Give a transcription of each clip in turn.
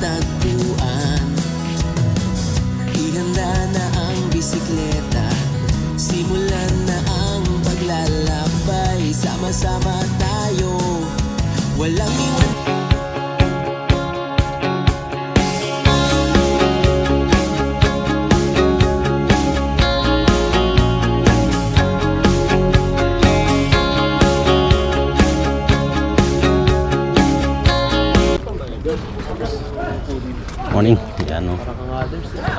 tagpuan Ihanda na ang bisikleta Simulan na ang paglalakbay. Sama-sama tayo Walang iwan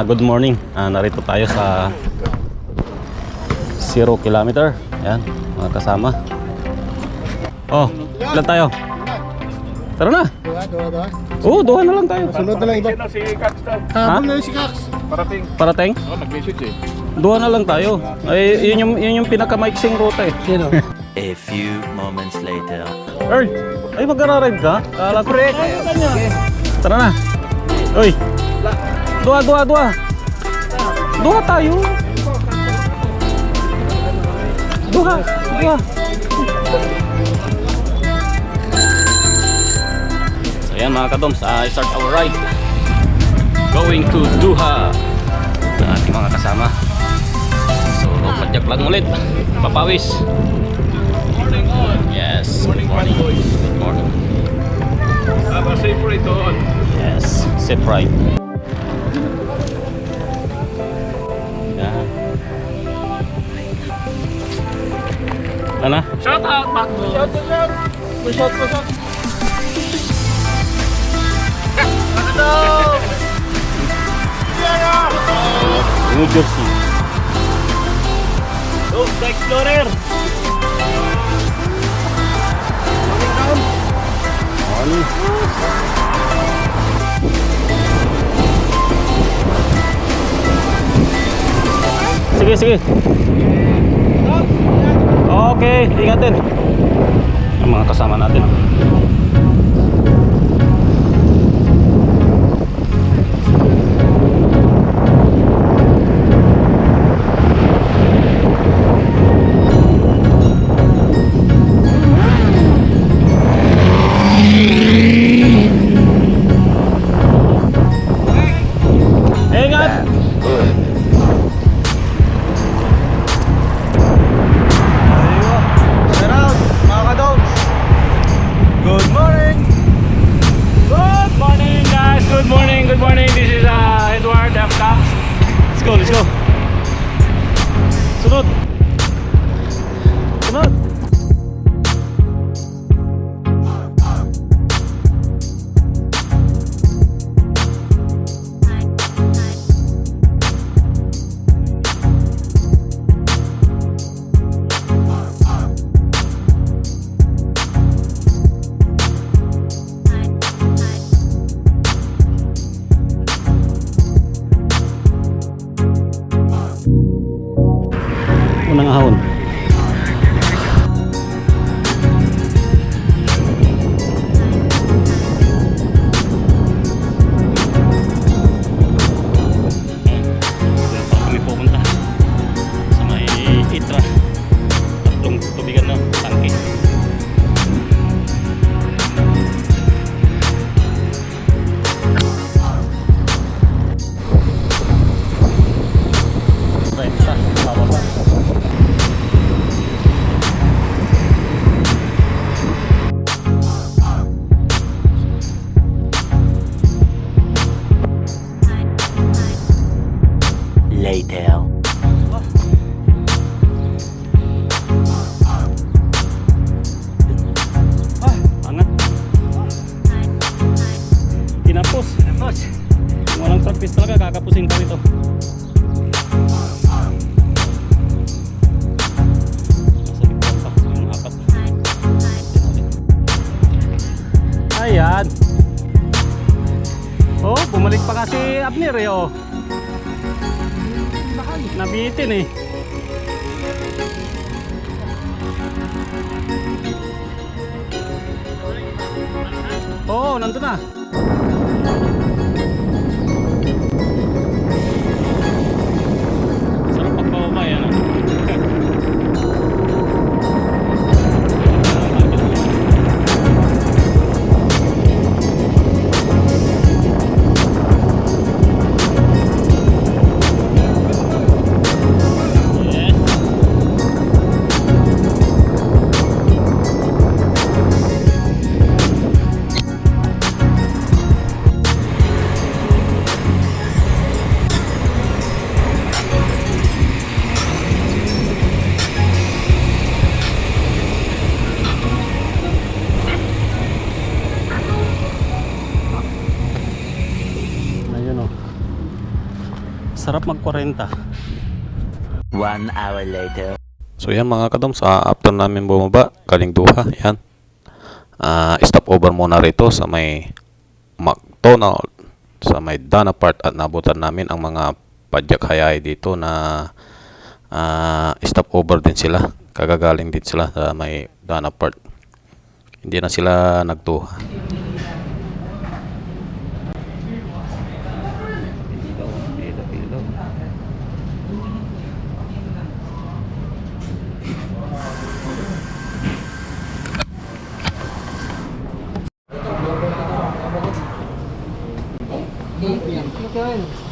Ah, good morning. Ah, narito tayo sa zero kilometer. Yan, mga kasama. Oh, ilan tayo? Tara na. Oo, oh, duha na lang tayo. Sunod na lang iba. Si Cax daw? Habol na si Cax. Parating. Parating? Oh, nag-message eh. Duha na lang tayo. Ay, yun yung, yun yung pinakamaiksing ruta eh. Sino? A few moments later. Ay, ay mag-ride ka? Kala ko. Tara na. Uy. Dua, dua, dua. Dua tayo. Dua, dua. So yan mga kadoms, I start our ride. Going to Duha. Ang ating mga kasama. So, padyak lang ulit. Papawis. Yes. Good morning. Good morning. Tama, safe ride doon. Yes, sit right. Ano? Shout out, Macdo. Shout out, shout. Pushot, pushot. New Jersey. Go, the Explorer. Morning. Sige, sige. Okay, ingat din. Ang mga kasama natin. Unang ahon. Later. Kinapos. Kinapos. Kung walang practice talaga, kakapusin ka nito. Ayan. Oh, bumalik pa kasi Abner eh, oh. Nabitin eh. Oo, oh, nandun na. Sarap mag 40. One hour later. So yan mga kadoms, ah, after namin bumaba, galing duha, yan. Ah, stop over muna rito sa may McDonald, sa may Dana Part at nabutan namin ang mga padyak hayay dito na ah, stop over din sila. Kagagaling din sila sa may Dana Part. Hindi na sila nagduha.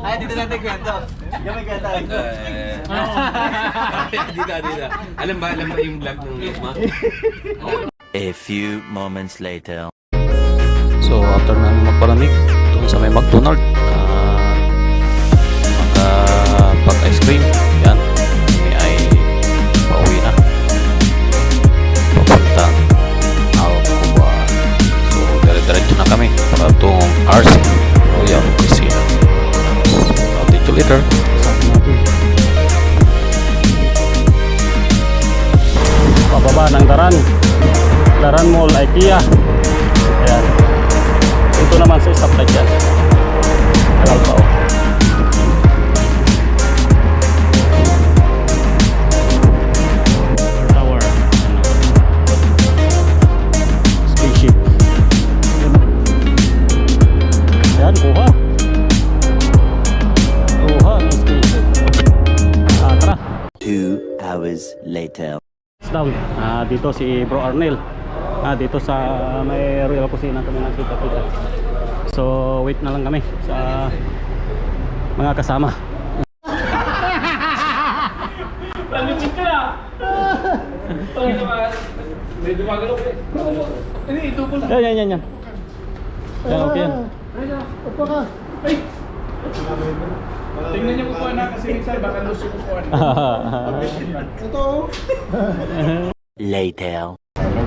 Ay, dito natin kwento. Yung may kwento. dito, dito. Alam ba, alam ba yung vlog ng Lukma? A few moments later. So after namin magpalamig doon sa may McDonald, Daran Mall, IKEA. Ayan. Ito naman sa stoplight yan. Tagal pa oh. Ano. Ah, hours later. down. Ah, dito si Bro Arnel. Ah, dito sa may Royal Kusina kami nakita kita. So, wait na lang kami sa mga kasama. Lalipin ka na! May dumagalaw ko eh. Hindi, ito po Yan, yan, yan, yan. Yan, okay yan. Tingnan niyo kukuha na kasi minsan baka luso kukuha na. Later.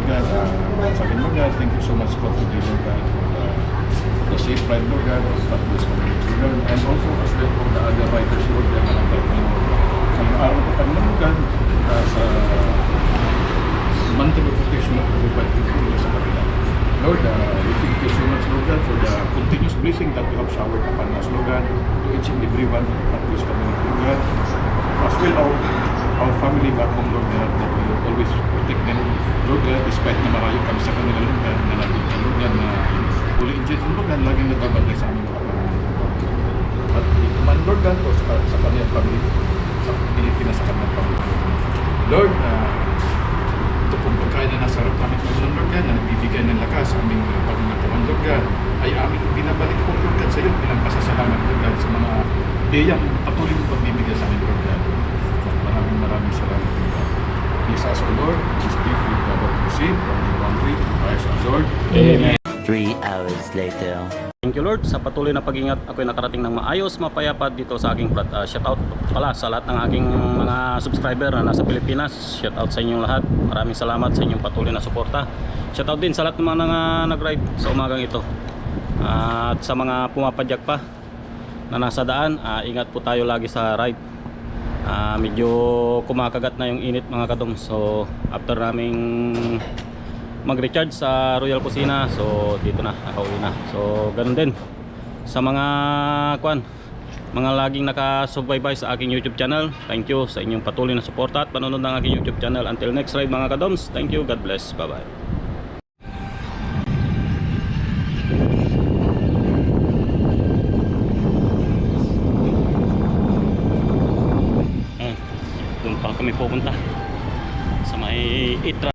Lord God, uh, sa akin, Lord God, thank you so much for today, Lord God, for the, the safe ride, Lord God, of this community, Lord God, and also as well for the other riders, Lord na nag sa mga araw na kami, Lord God, uh, sa monthly protection of the provide to sa kanila. Lord, uh, we thank you so much, Lord God, for the continuous blessing that you have showered upon us, Lord God, to each and every one of this community, Lord God. As well, our, our family back home, Lord God, that we always protect Lord God, despite na marayo kami sa kanila, Lord God, na nandito, Lord God, na fully enjoyed, Lord God, laging nagbabagay sa aming pamilya. At ito man, Lord God, o sa, sa kanyang family, sa Pilipinas, sa kanyang family. Lord, uh, ito pong pagkain na nasa harap namin ngayon, Lord God, na nagbibigay ng lakas sa aming uh, pagmamatawan, Lord God, ay aming binabalik po, Lord God, sa iyo bilang pasasalamat, Lord God, sa mga biyang patuloy mong pagbibigay sa amin, Lord God. Maraming maraming salamat. Please ask, O Lord, this gift we have received from the country, Christ our Lord. Amen. Three hours later. Thank you Lord sa patuloy na pag-ingat. Ako'y nakarating ng maayos, mapayapa dito sa aking plat. Uh, shout out pala sa lahat ng aking mga subscriber na nasa Pilipinas. Shout out sa inyong lahat. Maraming salamat sa inyong patuloy na suporta. Shout out din sa lahat ng mga nang- nag-ride sa umagang ito. Ah, at sa mga pumapadyak pa na nasa daan, ah, ingat po tayo lagi sa ride. Ah, medyo kumakagat na yung init mga kadom. So after naming mag-recharge sa Royal Kusina. So dito na, nakauwi na. So ganun din sa mga kwan, mga laging nakasubaybay sa aking YouTube channel. Thank you sa inyong patuloy na suporta at panonood ng aking YouTube channel. Until next ride mga kadoms. Thank you. God bless. Bye-bye. Ayun, doon pa kami pupunta sa may Itra